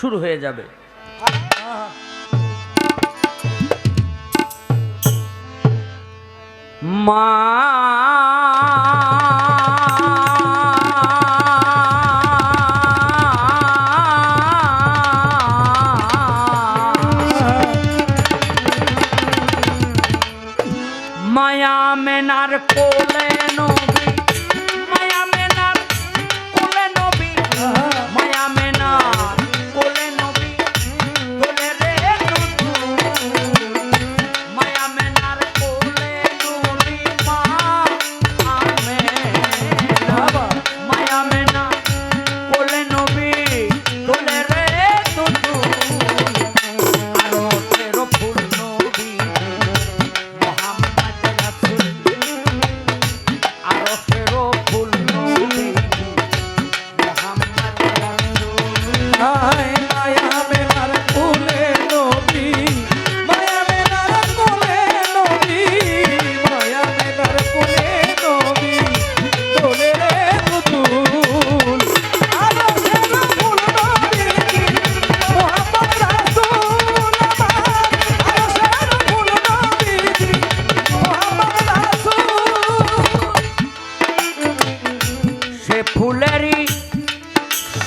শুরু হয়ে যাবে। মা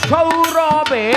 সৌরভে।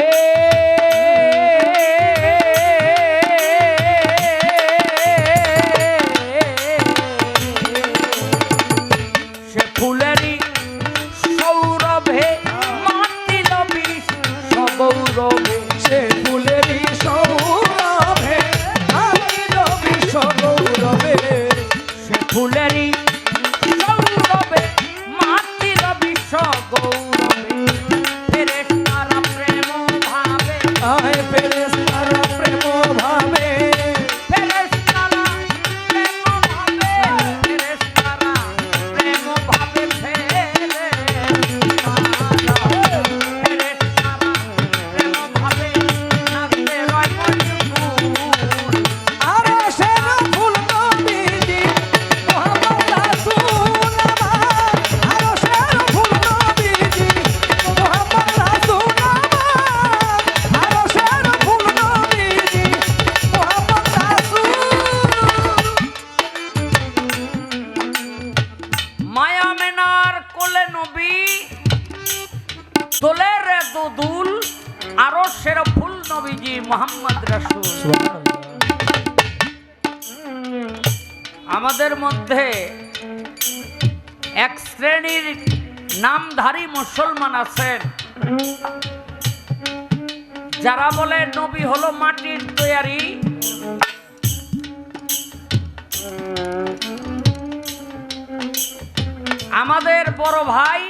এক শ্রেণির নামধারী মুসলমান আছেন। যারা বলে নবী হলো মাটির তৈয়ারি, আমাদের বড় ভাই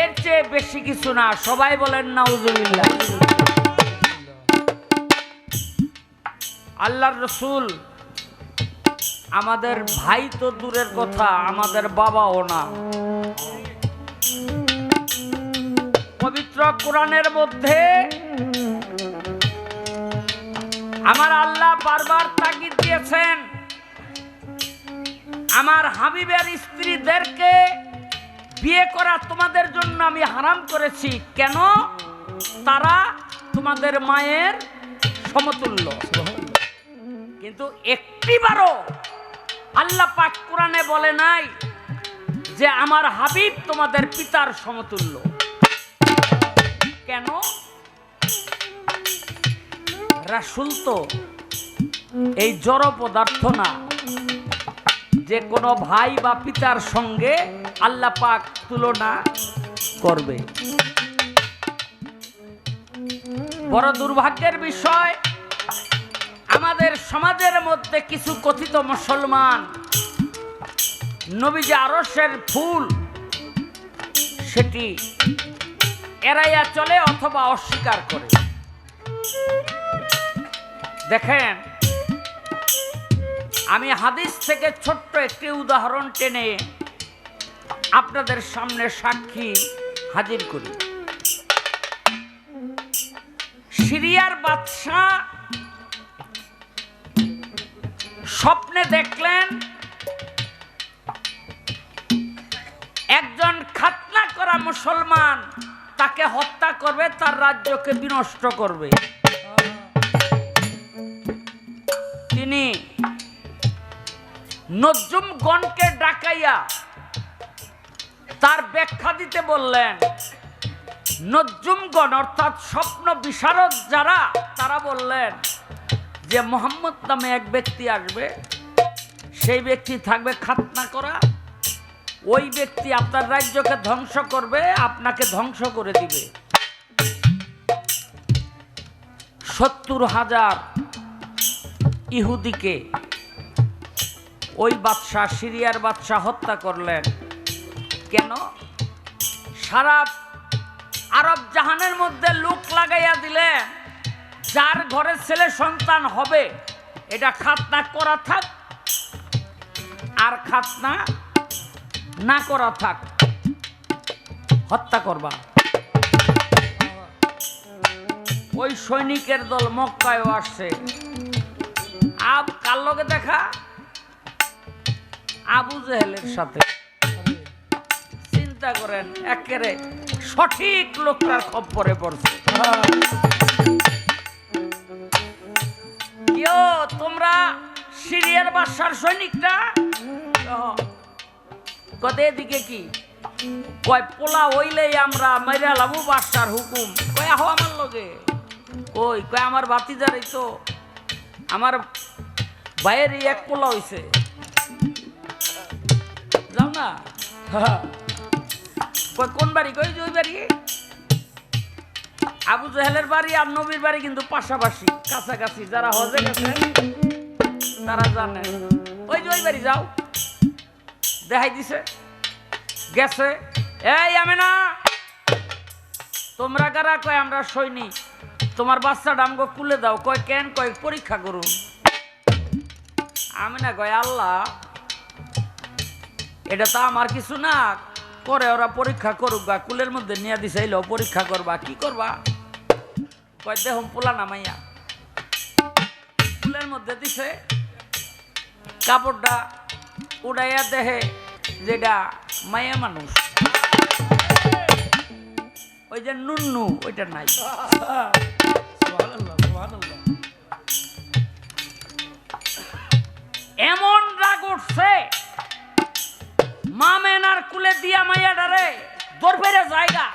এর চেয়ে বেশি কিছু না, সবাই বলেন নাউজুবিল্লাহ। আল্লাহর রসুল আমাদের ভাই তো দূরের কথা, আমাদের বাবাও না। পবিত্র কোরআনের মধ্যে আমার আল্লাহ বারবার তাগিদ দিয়েছেন, আমার হাবিবের স্ত্রীদেরকে বিয়ে করা তোমাদের জন্য আমি হারাম করেছি। কেন? তারা তোমাদের মায়ের সমতুল্য। কিন্তু একটিবারও আল্লাহ পাক কোরআনে বলে নাই যে আমার হাবিব তোমাদের পিতার সমতুল্য। কেন? রাসুল তো এই জড় পদার্থ না, যে কোনো ভাই বা পিতার সঙ্গে আল্লাহ পাক তুলনা করবে। বড় দুর্ভাগ্যের বিষয় আমাদের সমাজের মধ্যে কিছু কথিত মুসলমান, নবীজি আরসের ফুল, সেটি এড়াইয়া চলে অথবা অস্বীকার করে। দেখেন, আমি হাদিস থেকে ছোট্ট একটি উদাহরণ টেনে আপনাদের সামনে সাক্ষী হাজির করি। সিরিয়ার বাদশাহ স্বপ্নে দেখলেন একজন খাতনা করা মুসলমান, তাকে হত্যা করবে, তার রাজ্যকে বিনষ্ট করবে। তিনি নজুমগণকে ডাকাইয়া তার ব্যাখ্যা দিতে বললেন নজুমগণ অর্থাৎ স্বপ্ন বিশারদ যারা, তারা বললেন যে মোহাম্মদ নামে এক ব্যক্তি আসবে, সেই ব্যক্তি থাকবে খাতনা করা। ওই ব্যক্তি আপনার রাজ্যকে ধ্বংস করবে, আপনাকে ধ্বংস করে দিবে। সত্তর হাজার ইহুদিকে ওই বাদশাহ, সিরিয়ার বাদশাহ হত্যা করলেন। কেন? সারা আরব জাহানের মধ্যে লুক লাগাইয়া দিলেন। যার ঘরে ছেলে সন্তান হবে, এটা খাতনা করা থাক, আর খাতনা না করা থাক, হত্যা করবা। ওই সৈনিকের দল মক্কায় আসছে। আব কার লোকে দেখা? আবু জেহেলের সাথে। চিন্তা করেন একেরে সঠিক লোকটার খপ্পরে পড়ছে। তোমরা সিরিয়ার বাসার সৈনিকটা? কত এদিকে কি? কয় পোলা হইলেই আমরা মাইরা লাবু বাসার হুকুম। কয় আহো আমার লগে। কই কয় আমার ভাতিজারই তো আমার ভাইয়ের এক পোলা হইছে। যাও না? কয় কোন বাড়ি? কই যে ওই বাড়ি? আবু জাহেলের বাড়ি আর নবীর বাড়ি কিন্তু পাশাপাশি, কাছাকাছি। যারা হজে গেছে, তারা জানে। ওই যে ওই বাড়ি, যাও। দেখাই দিছে। গেছে। এই আমি না তোমরা কারা? কয়, আমরা সৈনিক। তোমার বাচ্চাটা আমাকে কুলে দাও। কয়, কেন? কয়, পরীক্ষা করুন। আমি না কয়, আল্লাহ, এটা তো আমার কিছু না। করে ওরা পরীক্ষা করুক বা কুলের মধ্যে নিয়ে দিছে পরীক্ষা করবা। কি করবা? কয় দেহম পোলা নামাইয়া। কুলের মধ্যে দিছে কাপড়টা উড়াইয়া দেহে যেটা মায়া মানুষ। ওই যে নুন্নু ওইটা নাই। এমন রাগ উঠছে মামেনার কুলে দিয়া মাইয়া ডারে দৌড় ফেরে জায়গা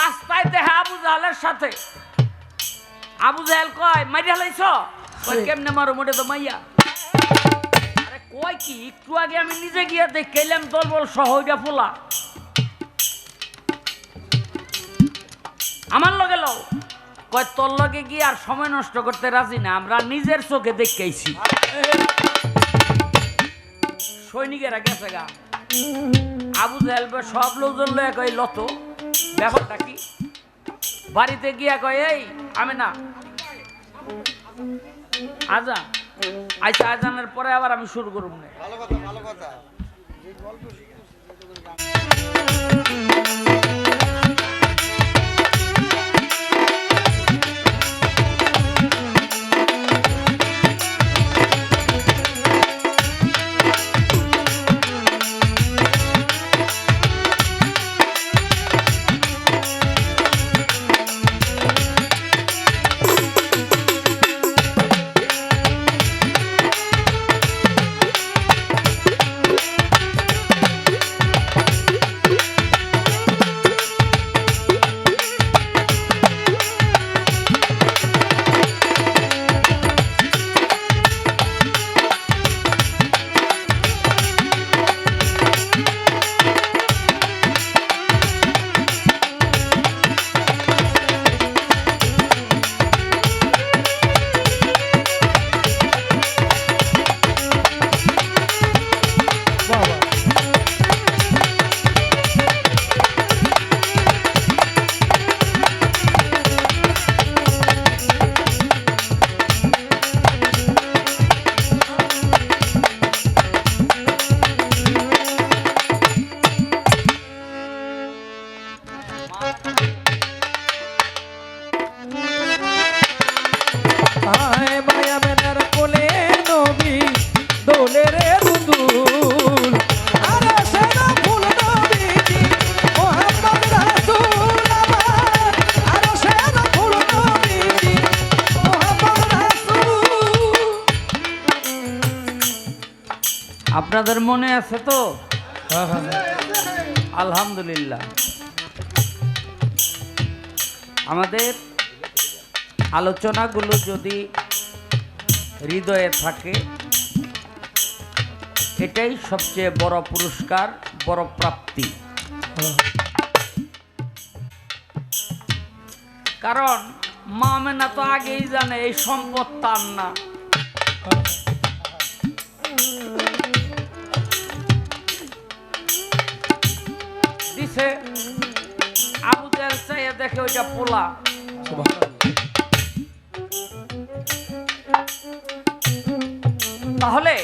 রাস্তায় দেহে আবু জাহালের সাথে আবু জাহাল কয় মাইরা লাইছ? কয় কেমনে মারো মোটে তো মাইয়া? আরে কয় কি একটু আগে আমি নিজে গিয়ে দেখলাম দলবল সহ ওইটা ফোলা আমার লগে লও। কয় তোর লগে গিয়ে আর সময় নষ্ট করতে রাজি না আমরা নিজের চোখে দেখেছি। সৈনিকেরা গেছে গা। আবু জাহেল বে সব লোকজন লয়ে কয় লত ব্যাপারটা কি? বাড়িতে গিয়া কয় এই আমি না আজা? আচ্ছা আজানের পরে আবার আমি শুরু করব ভালো কথা ভালো কথা। আপনাদের মনে আছে তো? আলহামদুলিল্লাহ। আমাদের আলোচনাগুলো যদি হৃদয়ে থাকে, এটাই সবচেয়ে বড় পুরস্কার, বড় প্রাপ্তি। কারণ মা মেনা তো আগেই জানে, এই সম্পদ তার না। দেখে ওইটা পোলা। তাহলে,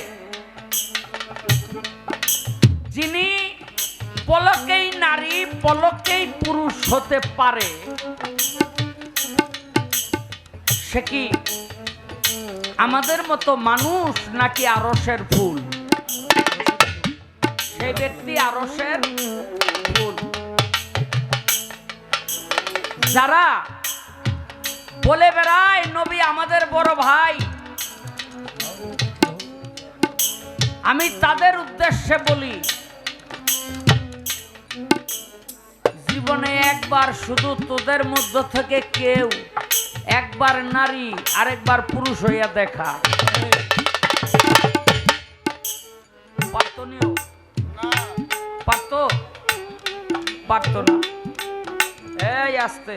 যিনি পলকেই নারী, পলকেই পুরুষ হতে পারে, সে কি আমাদের মতো মানুষ নাকি আরসের ফুল? সেই ব্যক্তি আরসের ফুল। যারা বলে বেড়ায় নবী আমাদের বড় ভাই। আমি তাদের উদ্দেশ্যে বলি, জীবনে একবার শুধু তোদের মধ্য থেকে কেউ একবার নারী, আরেকবার পুরুষ হইয়া দেখা। পারতো? পারতো না। এই আসতে।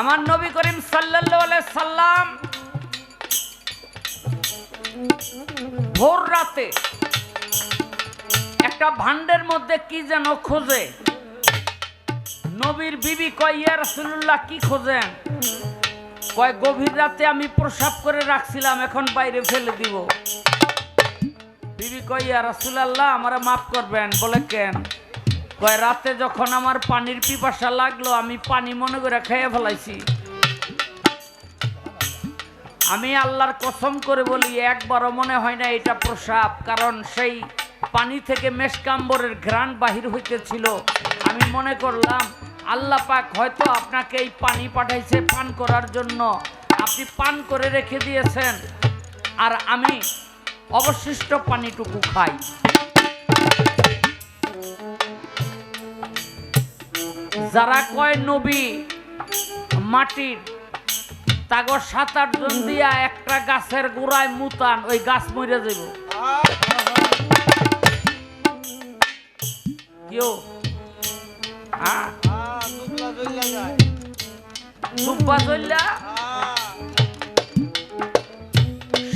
আমার নবী করিম আলাইহি সাল্লাম ভোর রাতে একটা ভান্ডের মধ্যে কি যেন খোঁজে। নবীর বিবি কয়, ইয়া কি খোঁজেন? কয়, গভীর রাতে আমি প্রসাব করে রাখছিলাম, এখন বাইরে ফেলে দিব। বিবি কয়, ইয়া রাসূলুল্লাহ, আমারে মাফ করবেন। বলে, কেন? কয়, রাতে যখন আমার পানির পিপাসা লাগল, আমি পানি মনে করে খেয়ে ফেলাইছি। আমি আল্লাহর কসম করে বলি, একবারও মনে হয় না এটা প্রসাব, কারণ সেই পানি থেকে মেশকাম্বরের ঘ্রাণ বাহির হইতেছিল। আমি মনে করলাম, আল্লাহ পাক হয়তো আপনাকে এই পানি পাঠাইছে পান করার জন্য। আপনি পান করে রেখে দিয়েছেন, আর আমি অবশিষ্ট পানিটুকু খাই। যারা কয় নবী, মাটির তাগর সাত, আট জন দিয়া একটা গাছের গোড়ায় মুতান, ওই গাছ মরে যাব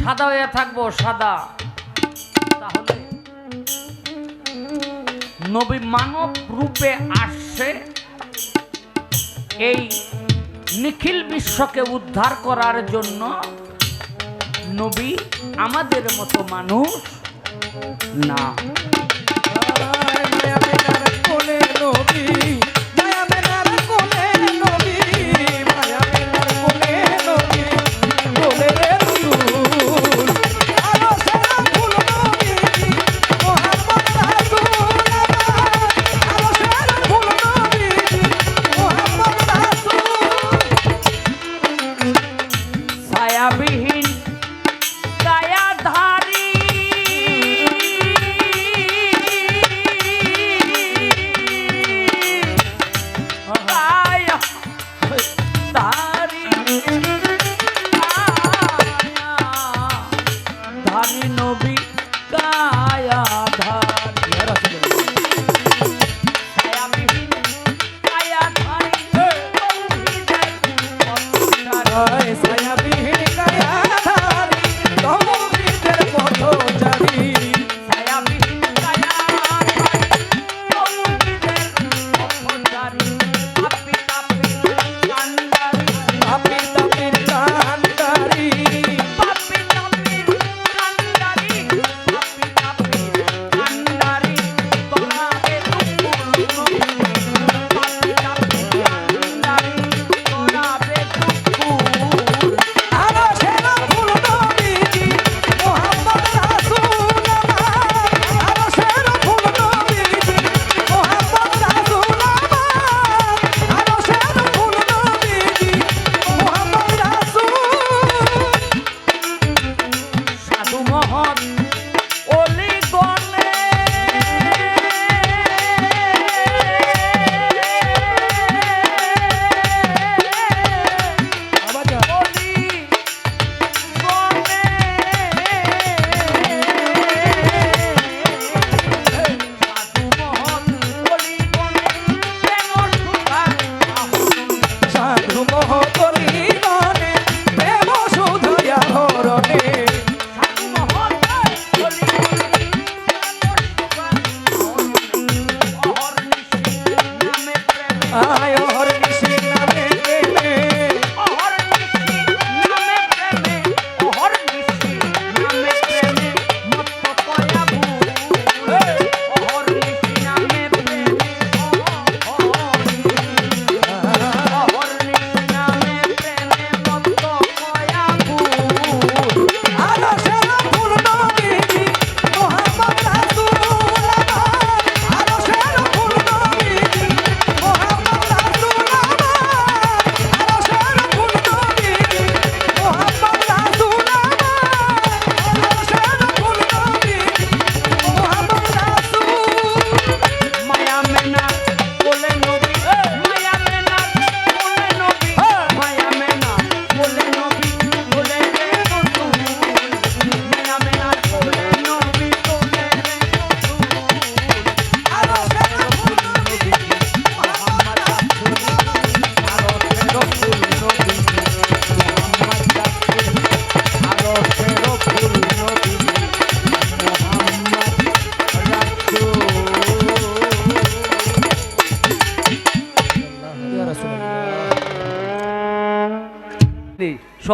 সাদা হয়ে থাকব, সাদা। তাহলে নবী মানব রূপে আসছে এই নিখিল বিশ্বকে উদ্ধার করার জন্য নবী আমাদের মতো মানুষ না।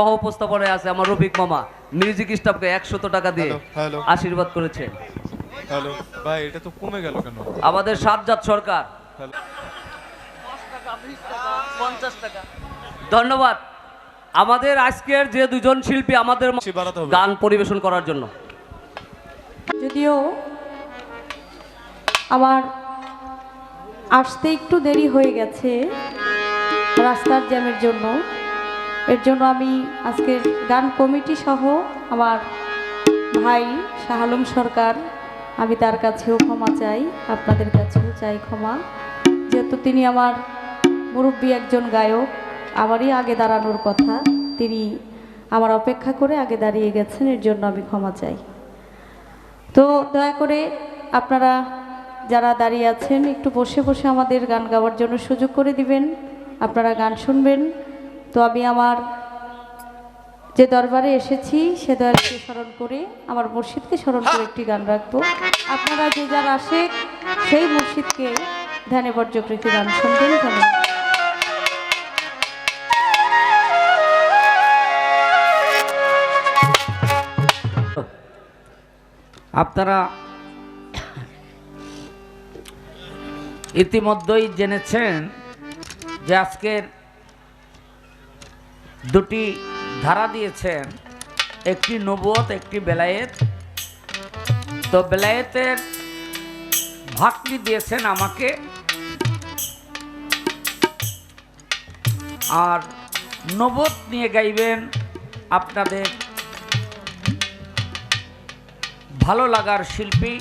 সহ উপস্থাপনায় আছে আমার রফিক মামা। মিউজিক স্টাফকে একশত টাকা দিয়ে। আশীর্বাদ করেছে। হ্যালো ভাই এটা তো কমে গেল কেন? আমাদের সাজ্জাদ সরকার। ধন্যবাদ। আমাদের আজকের যে দুজন শিল্পী আমাদের গান পরিবেশন করার জন্য। যদিও আমার আসতে একটু দেরি হয়ে গেছে রাস্তার জ্যামের জন্য। এর জন্য আমি আজকের গান কমিটি সহ আমার ভাই শাহ আলম সরকার, আমি তার কাছেও ক্ষমা চাই, আপনাদের কাছেও চাই ক্ষমা। যেহেতু তিনি আমার মুরব্বী একজন গায়ক, আমারই আগে দাঁড়ানোর কথা, তিনি আমার অপেক্ষা করে আগে দাঁড়িয়ে গেছেন, এর জন্য আমি ক্ষমা চাই। তো দয়া করে আপনারা যারা দাঁড়িয়ে আছেন, একটু বসে বসে আমাদের গান গাওয়ার জন্য সুযোগ করে দিবেন। আপনারা গান শুনবেন। তো আমি আমার যে দরবারে এসেছি, সে দয়ালকে স্মরণ করে, আমার মুর্শিদকে স্মরণ করে একটি গান রাখব। আপনারা যে যার আসে, সেই মুর্শিদকে ধ্যানে বর্জক গান শুনবেন। ধন্যবাদ। আপনারা ইতিমধ্যেই জেনেছেন যে আজকের দুটি ধারা দিয়েছেন। একটি নবুয়ত, একটি বেলায়েত। তো বেলায়েতের ভাগটি দিয়েছেন আমাকে। আর নবত নিয়ে গাইবেন আপনাদের ভালো লাগার শিল্পী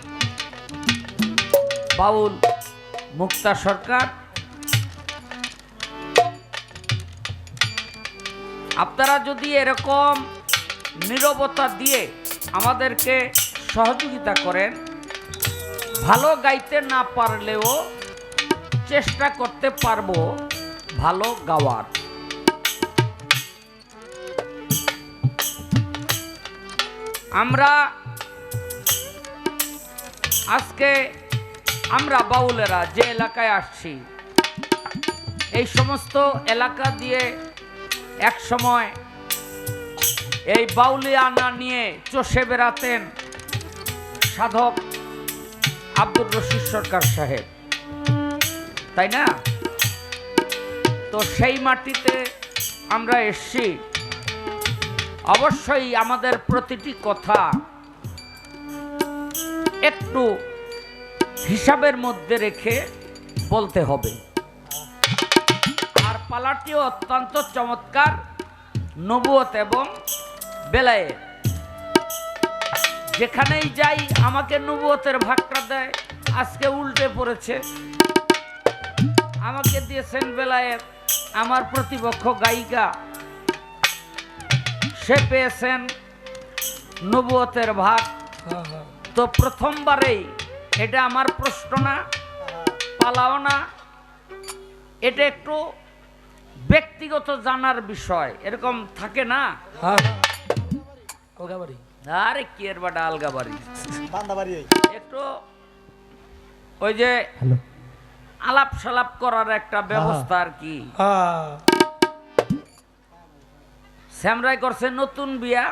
বাউল মুক্তা সরকার। আপনারা যদি এরকম নীরবতা দিয়ে আমাদেরকে সহযোগিতা করেন, ভালো গাইতে না পারলেও চেষ্টা করতে পারব ভালো গাওয়ার। আমরা আজকে আমরা বাউলেরা যে এলাকায় আসছি, এই সমস্ত এলাকা দিয়ে এক সময় এই বাউলিয়ানা নিয়ে চষে বেড়াতেন সাধক আব্দুর রশিদ সরকার সাহেব। তাই না? তো সেই মাটিতে আমরা এসছি। অবশ্যই আমাদের প্রতিটি কথা একটু হিসাবের মধ্যে রেখে বলতে হবে। আর পালাটিও অত্যন্ত চমৎকার, নবুয়ত এবং বেলায়ে যেখানেই যাই, আমাকে নবুয়তের ভাগটা দেয়, আজকে উল্টে পড়েছে। আমাকে দিয়েছেন বেলায়েত, আমার প্রতিপক্ষ গায়িকা। সে পেয়েছেন নবুয়তের ভাগ। তো প্রথমবারেই এটা আমার প্রশ্ন না, পালাও না। এটা একটু ব্যক্তিগত জানার বিষয় এরকম থাকে না? আরে কি এর বাটা আলগা বাড়ি একটু ওই যে আলাপ সালাপ করার একটা ব্যবস্থা আর কি। স্যামরাই করছে নতুন বিয়া।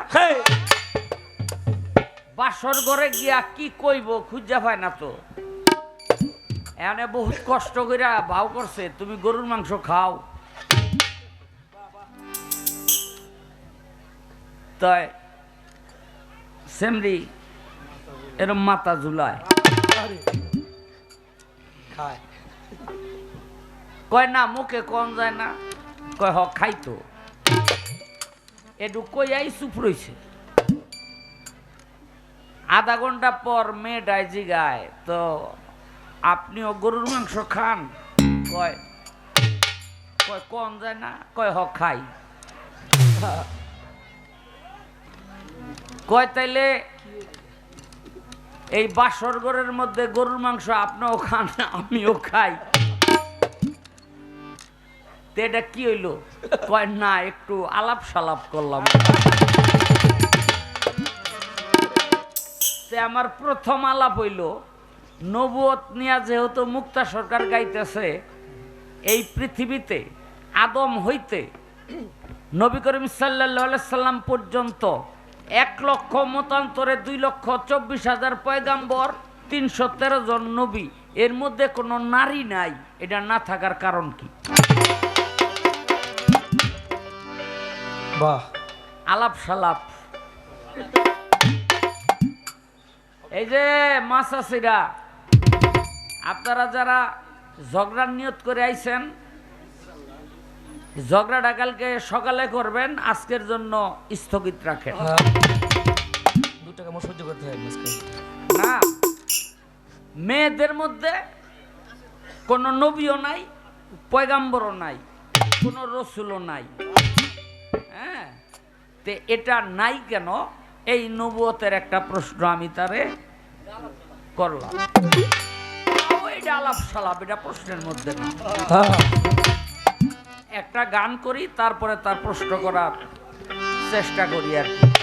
বাসর ঘরে গিয়া কি কইব খুঁজা পায় না তো। এনে বহুত কষ্ট কইরা ভাও করছে তুমি গরুর মাংস খাও। তাই সেমরি এরম মাথা ঝুলায়। কয় না মুখে কম যায় না কয় হ খাইতো এটু কই আই চুপ রইছে? আধা ঘণ্টা পর মেয়েটায় জিগায় তো আপনিও গরুর মাংস খান? কয় কয় কম যায় না কয় হ খাই। কয় তাইলে? এই বাসর মধ্যে গরুর মাংস আপনিও খান, আমিও খাই। এটা কি হইল? কয়, না, একটু আলাপ সালাপ করলাম আমার প্রথম আলাপ হইল, নবুয়ত নিয়া যেহেতু মুক্তা সরকার গাইতেছে, এই পৃথিবীতে আদম হইতে নবী করিম সাল্লাহ সাল্লাম পর্যন্ত এক লক্ষ মতান্তরে দুই লক্ষ চব্বিশ হাজার পয়গাম্বর তিনশো তেরো জন নবী। এর মধ্যে কোনো নারী নাই এটা না থাকার কারণ কি? বাহ। আলাপ সালাপ। এই যে মাসাসিরা আপনারা যারা ঝগড়ার নিয়ত করে আইছেন ঝগড়াটা কালকে সকালে করবেন আজকের জন্য স্থগিত রাখেন। দু টাকা আমার সহ্য করতে হয় না মেয়েদের মধ্যে কোনো নবীও নাই পয়গাম্বরও নাই কোনো রসুলও নাই। হ্যাঁ তে এটা নাই কেন? এই নবুয়তের একটা প্রশ্ন আমি তারে করলাম। এটা আলাপ সালাপ এটা প্রশ্নের মধ্যে না। হ্যাঁ। একটা গান করি তারপরে তার প্রশ্ন করার চেষ্টা করি আর কি।